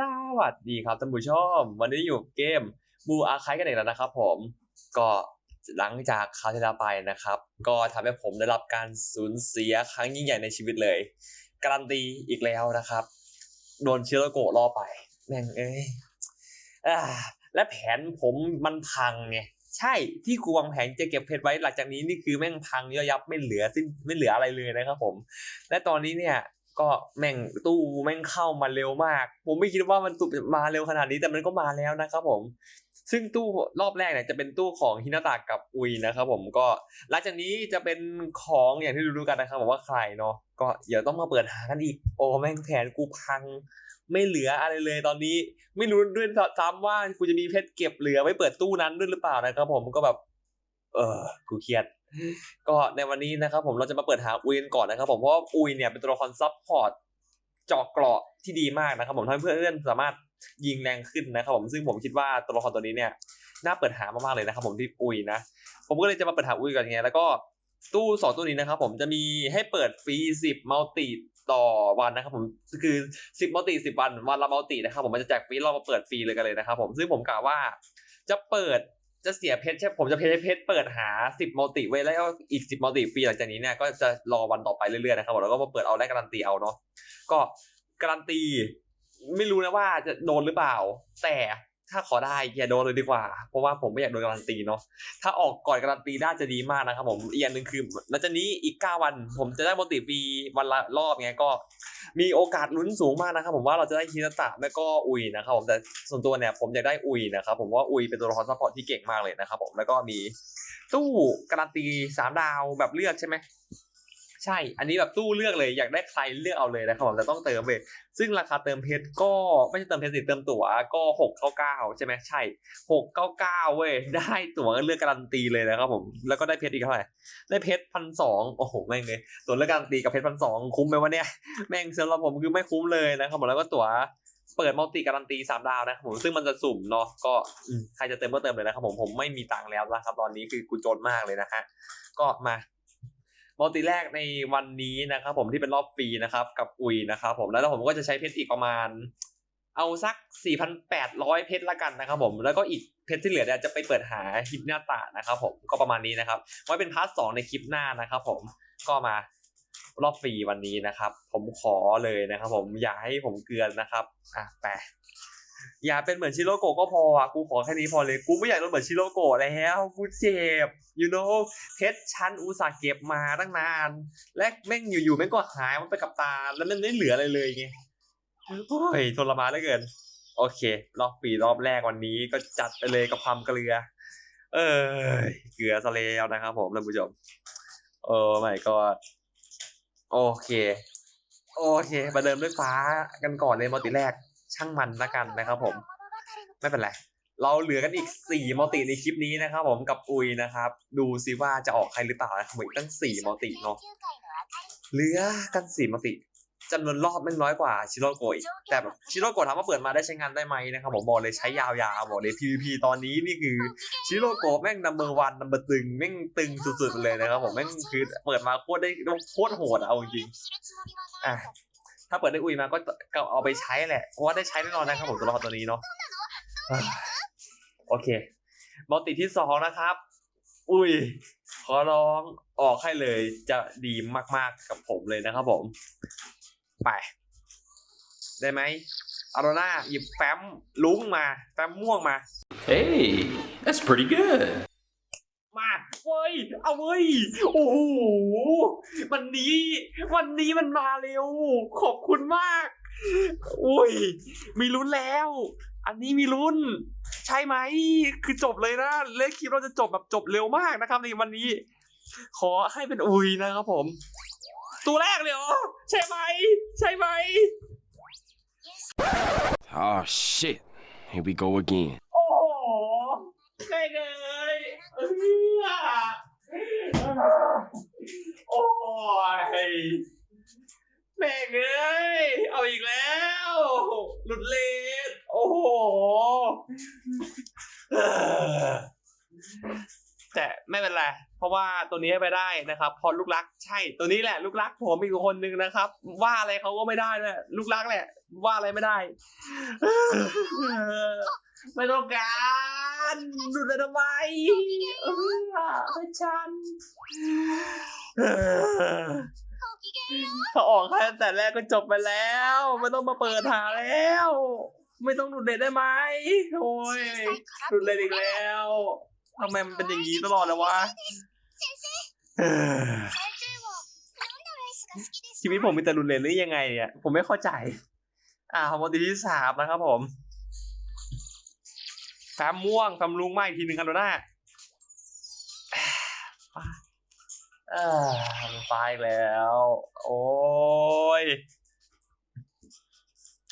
สวัสดีครับท่านผู้ชม วันนี้อยู่เกมบูอาคายกันอีกแล้วนะครับผมก็หลังจากคราวที่แล้วไปนะครับ ก็ทำให้ผมได้รับการสูญเสียครั้งยิ่งใหญ่ในชีวิตเลย การันตีอีกแล้วนะครับ โดนเชื้อโกะล่อไป แม่งเอ้ยอและแผนผมมันพังไงใช่ที่กูวางแผนจะเก็บเพชรไว้หลังจากนี้นี่คือแม่งพังย่อยับไม่เหลือสิ้นไม่เหลืออะไรเลยนะครับผม และตอนนี้เนี่ย ก็แม่งตู้แม่งเข้ามาเร็วมาก ผมไม่คิดว่ามันตุมาเร็วขนาดนี้แต่มันก็มาแล้วนะครับผม ซึ่งตู้รอบแรกเนี่ยจะเป็นตู้ของฮินาตะกับอุยนะครับผมก็หลังจากนี้จะเป็นของอย่างที่รู้กันนะครับผมว่าใครเนาะก็เดี๋ยวต้องมาเปิดหากันอีก โอ้แม่งแผนกูพัง ไม่เหลืออะไรเลยตอนนี้ ไม่รู้ด้วยซ้ำว่ากูจะมีเพชรเก็บเหลือไว้เปิดตู้นั้นด้วยหรือเปล่านะครับผมก็แบบ เออกูเครียด ก็ในวันนี้นะครับผมเราจะมาเปิดหาอุยกันก่อนนะครับผมเพราะว่าอุยเนี่ยเป็นตัวละครซับพอร์ตเจาะเกราะที่ดีมากนะครับผมทำให้เพื่อนๆสามารถยิงแรงขึ้นนะครับผมซึ่งผมคิดว่าตัวละครตัวนี้เนี่ยน่าเปิดหามากๆเลยนะครับผมที่อุยนะผมก็เลยจะมาเปิดหาอุยก่อนไงแล้วก็ตู้สองตู้นี้นะครับผมจะมีให้เปิดฟรีสิบมัลติต่อวันนะครับผมคือสิบมัลติสิบวันวันละมัลตินะครับผมมันจะแจกฟรีเรามาเปิดฟรีเลยกันเลยนะครับผมซึ่งผมกล่าวว่าจะเปิด จะเสียเพชรใช่ผมจะเพชรเพชรเปิดหา 10มัลติไว้แล้วอีก 10มัลติฟรีหลังจากนี้เนี่ยก็จะรอวันต่อไปเรื่อยๆนะครับผมแล้วก็มาเปิดเอาแลกการันตีเอาเนาะก็การันตีไม่รู้นะว่าจะโดนหรือเปล่า แต่ ถ้าขอได้อย่าโดนเลยดีกว่า เพราะว่าผมไม่อยากโดนการันตีเนาะถ้าออกก่อนการันตีได้จะดีมากนะครับผมอีกอย่างหนึ่งคือหลังจากนี้อีก 9 วัน ผมจะได้มติฟีวันละรอบไงก็ มีโอกาสลุ้นสูงมากนะครับ ผมว่าเราจะได้ฮินาตะแม่ก็อุยนะครับผมแต่ส่วนตัวเนี่ยผมอยากได้อุยนะครับผมว่าอุยเป็นตัวละครซัพพอร์ตที่เก่งมากเลยนะครับผมแล้วก็มีตู้การันตีสามดาวแบบเลือกใช่ไหม ใช่ อันนี้แบบตู้เลือกเลยอยากได้ใครเลือกเอาเลยนะครับผมแต่ต้องเติมเลยซึ่งราคาเติมเพชรก็ไม่ใช่เติมเพชรสิเติมตั๋วก็หกเก้าเก้าใช่ไหมใช่หกเก้าเก้าเว้ยได้ตั๋วเลือกการันตีเลยนะครับผมแล้วก็ได้เพชรอีกเท่าไหร่ได้เพชรพันสองโอ้โหแม่งเลยตั๋วเลือกการันตีกับเพชรพันสองคุ้มไหมวะเนี่ยแม่งสำหรับผมคือไม่คุ้มเลยนะครับผมแล้วก็ตั๋วเปิดมัลติการันตีสามดาวนะครับผมซึ่งมันจะสุ่มเนาะก็ใครจะเติมก็เติมเลยนะครับผมผมไม่มีตังค์แล้วนะครับตอนนี้คือกูจนมากเลยนะฮะก็มา มัลติแรกในวันนี้นะครับ ผมที่เป็นรอบฟรีนะครับ กับอุยนะครับ ผมแล้วผมก็จะใช้เพชรอีกประมาณ เอาสัก 4,800 เพชรละกันนะครับ ผมแล้วก็อีกเพชรที่เหลือเนี่ยจะไปเปิดหาฮิปนาตานะครับผมก็ประมาณนี้นะครับไว้เป็นพาร์ทสองในคลิปหน้านะครับ ผมก็มารอบฟรีวันนี้นะครับ ผมขอเลยนะครับ ผมอย่าให้ผมเกลือนนะครับอะแต่ อย่าเป็นเหมือนชิโรโกะก็พออะกูขอแค่นี้พอเลยกูไม่อยากโดนเหมือนชิโรโกะแล้วกูเจ็บ you know เพชรชั้นอุตส่าห์เก็บมาตั้งนาน และแม่งอยู่ๆแม่งก็หายมันไปกับตาแล้วมันไม่เหลืออะไรเลยไงโอ้ยทรมานเหลือเกิน โอเค รอบฟรีรอบแรกวันนี้ก็จัดไปเลยกับความเกลือ เออเกลือซะแล้วนะครับผมท่านผู้ชมโอ้ไม่ก็โอเค โอเคมาเดิมด้วยฟ้ากันก่อนเลยมัลติแรก ช่างมันละกันนะครับผม ไม่เป็นไร เราเหลือกันอีกสี่มัลติในคลิปนี้นะครับผมกับอุยนะครับ ดูซิว่าจะออกใครหรือเปล่านะครับผมอีกตั้งสี่มัลติเนาะเหลือกันสี่มัลติจำนวนรอบไม่น้อยกว่าชิโร่โกะอีกแต่แบบชิโร่โกะถามว่าเปิดมาได้ใช้งานได้ไหมนะครับผมบอกเลยใช้ยาวๆบอกเลย PVP ตอนนี้นี่คือชิโร่โกะแม่งนัมเบอร์วันนัมเบอร์ตึงแม่งตึงสุดๆเลยนะครับผมแม่งคือเปิดมาโคตรได้โคตรโหดเอาจริงอะ ถ้าเปิดได้อุยมาก็ก็เอาไปใช้แหละเพราะว่าได้ใช้แน่นอนนะครับผมตัวละครตัวนี้เนาะโอเคมัลติที่สองนะครับ อุ้ย ขอร้องออกให้เลยจะดีมากๆกับผมเลยนะครับผม ไป ได้ไหมอาโรนาหยิบแฟ้มลุ้งมา แฟ้มม่วงมา Hey, that's pretty good. ว้ย เอาเว้ย โอ้โห วันนี้ วันนี้มันมาเร็ว ขอบคุณมากอุ้ย มีลุ้นแล้ว อันนี้มีลุ้น ใช่ไหม คือจบเลยนะ เลขคลิปเราจะจบแบบจบเร็วมากนะครับในวันนี้ ขอให้เป็นอุยนะครับผม ตัวแรกเลยเหรอ ใช่ไหม ใช่ไหม Oh shit. Here we go again. โอ้โหได้เลยเออโอ้ยแม่งเอ้ยเอาอีกแล้ว หลุดเลนโอ้โหเออแต่ไม่เป็นไร เพราะว่าตัวนี้ไปได้นะครับ พอลูกรักใช่ตัวนี้แหละ ลูกรักผมอีกคนนึงนะครับ ว่าอะไรเขาก็ไม่ได้เลยลูกรักแหละ ว่าอะไรไม่ได้ ไม่ต้องการ ดูเลยทำไมเออเป็นฉันเออถ้าออกแค่ตั้งแต่แรกก็จบไปแล้ว ไม่ต้องมาเปิดหาแล้ว ไม่ต้องดูดเด็ดได้ไหมโอ้ยดูดเด็ดอีกแล้วทำไมมันเป็นอย่างนี้ตลอดเลยวะเออชีวิตผมมีแต่รุนแรงหรือยังไงเนี่ย ผมไม่เข้าใจ อ่าฮอร์โมนตีที่สามนะครับผม แฟมม่วงแฟมลุงมาอีกทีหนึ่งครับโดน่าเออมันไฟล์แล้ว โอ้ย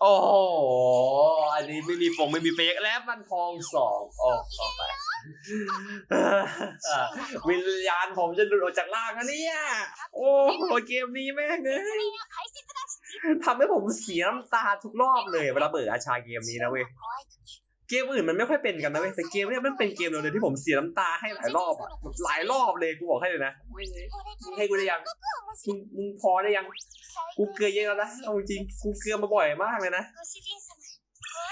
โอ้โหอันนี้ไม่มีฟงไม่มีเฟกแล้วมันทองสองออกต่อไปเออวิญญาณผมจะหลุดออกจากร่างนะเนี่ย โอ้โหเกมนี้แม่งเลยทำให้ผมเสียน้ำตาทุกรอบเลยเวลาเปิดอาชาเกมนี้นะเว้ย เกมอื่นมันไม่ค่อยเป็นกันนะเว้ยแต่เกมเนี้ยมันเป็นเกมเดียวเลยที่ผมเสียน้ำตาให้หลายรอบอะแบบหลายรอบเลยกูบอกให้เลยนะมึงให้กูได้ยังมึงมึงพอได้ยัง กูเกลือเยอะแล้วนะเอาจริงกูเกลือมาบ่อยมากเลยนะ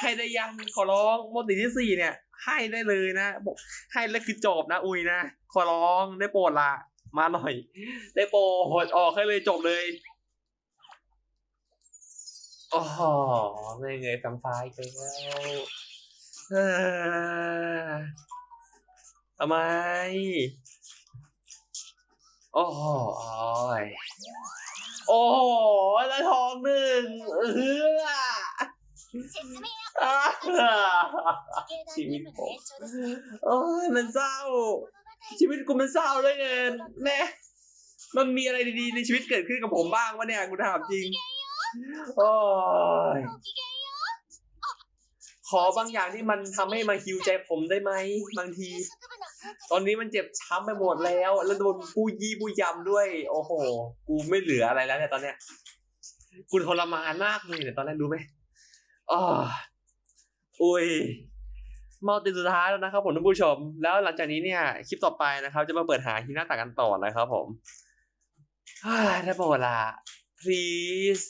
ให้ได้ยังขอร้องโมติที่สี่เนี่ย ให้ได้เลยนะบอกให้แล้วคือจบนะ อุ้ยนะขอร้องได้โปรดละมาหน่อย ได้โปรดออกให้เลยจบเลยโอ้โหไม่เงยทำไฟล์ไปแล้วเออ ทำไมโอ้โหโอ้ยโอ้แล้วทองหนึ่งเอออ่าชีวิตผมโอ้ยมันเศร้า ชีวิตกูมันเศร้าเลยเกินแน่มันมีอะไรดีๆในชีวิตเกิดขึ้นกับผมบ้างวะเนี่ยกูถามจริง โอ้ย ขอบางอย่างที่มันทำให้มาฮิวใจผมได้ไหมบางที ตอนนี้มันเจ็บช้ำไปหมดแล้ว แล้วโดนปูยี่ปูยำด้วย โอ้โห กูไม่เหลืออะไรแล้วเนี่ยตอนเนี้ยกูทรมานมากเลยเนี่ยตอนแรกรู้ไหมอ๋ออุ้ยมัลติสุดท้ายแล้วนะครับผมท่านผู้ชม แล้วหลังจากนี้เนี่ย คลิปต่อไปนะครับ จะมาเปิดหาฮีน่าต่างกันต่อนะครับผมเฮ้ยได้โปรดละ please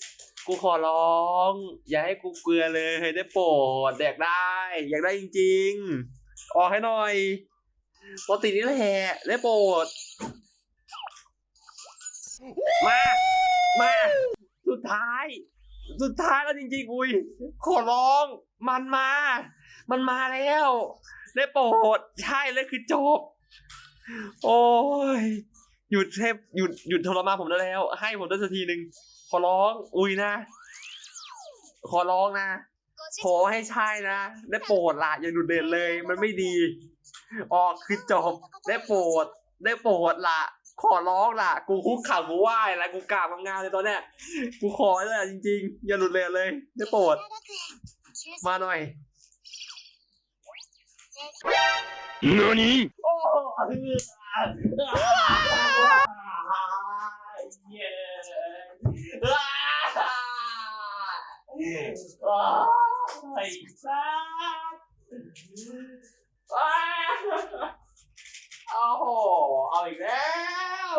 กูขอร้อง อย่าให้กูเกลือเลยได้โปรดอยากได้ อยากได้จริง ๆ ออกให้หน่อยปกตินี่แหละได้โปรด มา มา สุดท้าย สุดท้ายแล้วจริงๆอุ้ยขอร้อง มันมา มันมาแล้ว ได้โปรด ใช่เลยคือจบ โอ้ย หยุดเทปหยุดหยุดทรมานผมได้แล้ว ให้ผมได้สักทีหนึ่งขอร้อง อุ้ยนะ ขอร้องนะขอให้ใช่นะ ได้โปรดละอย่าดูเด่นเลย มันไม่ดี ออกคือจบได้โปรด ได้โปรดละขอร้องละกูคุกเข่ากูไหว้แล้วกูกราบงามๆเลยตอนเนี้ยกูขอเลยอะจริงๆ อย่าหลุดเลยเลย ได้โปรด มาหน่อย何โอ้เย้ ไอ้สัสโอ้โหเอาอีกแล้ว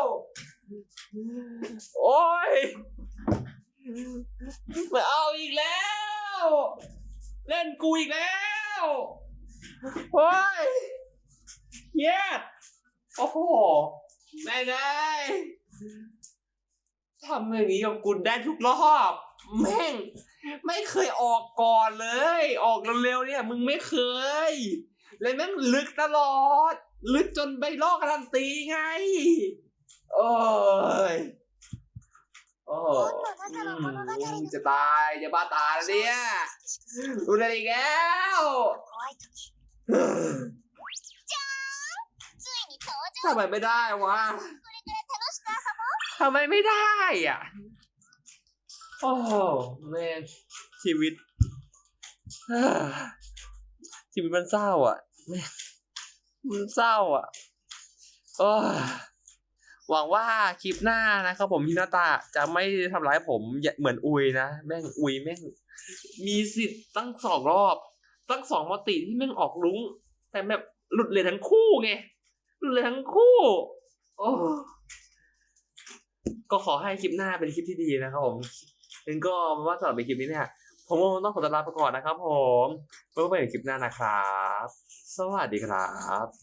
โอ้ยมาเอาอีกแล้ว เล่นกูอีกแล้ว โอ้ยเย็ด โอ้โห แม่งไงทำอย่างนี้กับกูได้ทุกรอบ แม่ง ไม่เคยออกก่อนเลย ออกเร็วๆเนี่ย มึงไม่เคย เลยแม่งลึกตลอด ลึกจนไปลอกการันตีไง โอ้ยโอ้อืมจะตายจะบ้าตายแล้วเนี่ยดูได้อีกแล้ว ทำไมไม่ได้วะทำไมไม่ได้อะ โอ้โหแม่งชีวิตเอ้อชีวิตมันเศร้าอะแม่งมันเศร้าอะโอ้ยหวังว่าคลิปหน้านะครับผมฮินาตะจะไม่ทำร้ายผมอย่าเหมือนอุยนะแม่งอุยแม่ง มีสิทธิ์ตั้งสองรอบ ตั้งสองมติที่แม่งออกลุ้ง แต่แบบหลุดเลยทั้งคู่ไง หลุดเลยทั้งคู่ โอ้ก็ขอให้คลิปหน้าเป็นคลิปที่ดีนะครับผมงั้นก็ว่าสำหรับในคลิปนี้เนี่ย ผมต้องขอตัวลาไปก่อนนะครับผมไว้พบกันในคลิปหน้านะครับ สวัสดีครับ